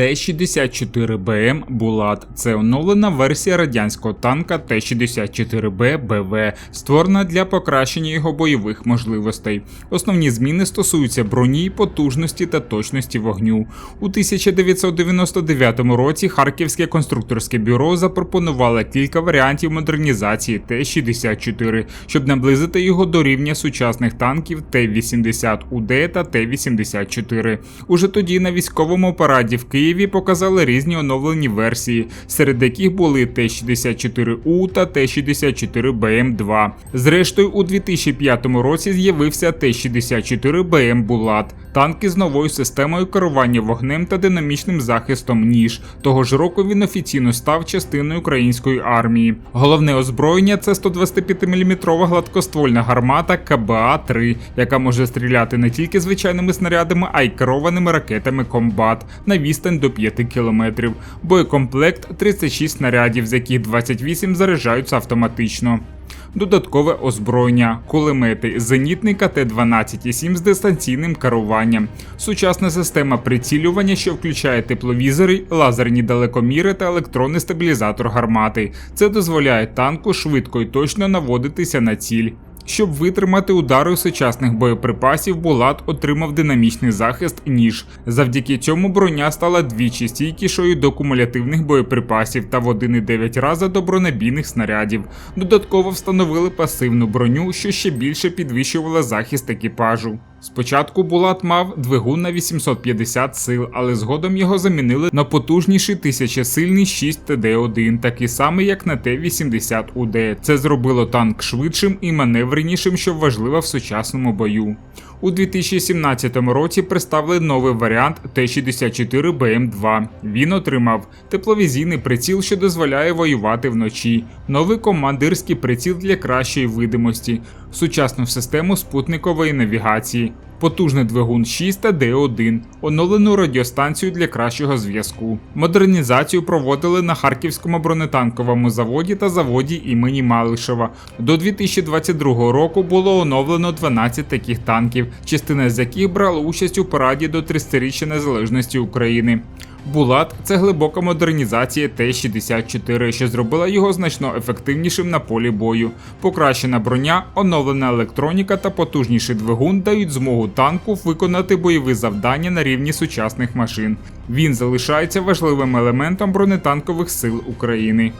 Т-64БМ Булат це оновлена версія радянського танка Т-64Б БВ, створена для покращення його бойових можливостей. Основні зміни стосуються броні, потужності та точності вогню. У 1999 році Харківське конструкторське бюро запропонувало кілька варіантів модернізації Т-64, щоб наблизити його до рівня сучасних танків Т-80УД та Т-84. Уже тоді на військовому параді в Києві показали різні оновлені версії, серед яких були Т-64У та Т-64БМ2. Зрештою, у 2005 році з'явився Т-64БМ Булат, танки з новою системою керування вогнем та динамічним захистом ніж. Того ж року він офіційно став частиною української армії. Головне озброєння це 125-мм гладкоствольна гармата КБА-3, яка може стріляти не тільки звичайними снарядами, а й керованими ракетами комбат на відстань до 5 км. Боєкомплект 36 снарядів, з яких 28 заряджаються автоматично. Додаткове озброєння, кулемети, зенітний КТ-12,7 з дистанційним керуванням, сучасна система прицілювання, що включає тепловізори, лазерні далекоміри та електронний стабілізатор гармати. Це дозволяє танку швидко і точно наводитися на ціль. Щоб витримати удари сучасних боєприпасів, Булат отримав динамічний захист ніж. Завдяки цьому броня стала двічі стійкішою до кумулятивних боєприпасів та в 1,9 рази до бронебійних снарядів. Додатково встановили пасивну броню, що ще більше підвищувала захист екіпажу. Спочатку Булат мав двигун на 850 сил, але згодом його замінили на потужніший тисячесильний 6 ТД-1, такий самий як на Т-80УД. Це зробило танк швидшим і маневренішим, що важливо в сучасному бою. У 2017 році представили новий варіант Т-64БМ2. Він отримав тепловізійний приціл, що дозволяє воювати вночі, новий командирський приціл для кращої видимості, сучасну систему спутникової навігації, потужний двигун 6 та Д1, оновлену радіостанцію для кращого зв'язку. Модернізацію проводили на Харківському бронетанковому заводі та заводі імені Малишева. До 2022 року було оновлено 12 таких танків, частина з яких брала участь у параді до 30-річчя незалежності України. Булат це глибока модернізація Т-64, що зробила його значно ефективнішим на полі бою. Покращена броня, оновлена електроніка та потужніший двигун дають змогу танку виконати бойові завдання на рівні сучасних машин. Він залишається важливим елементом бронетанкових сил України.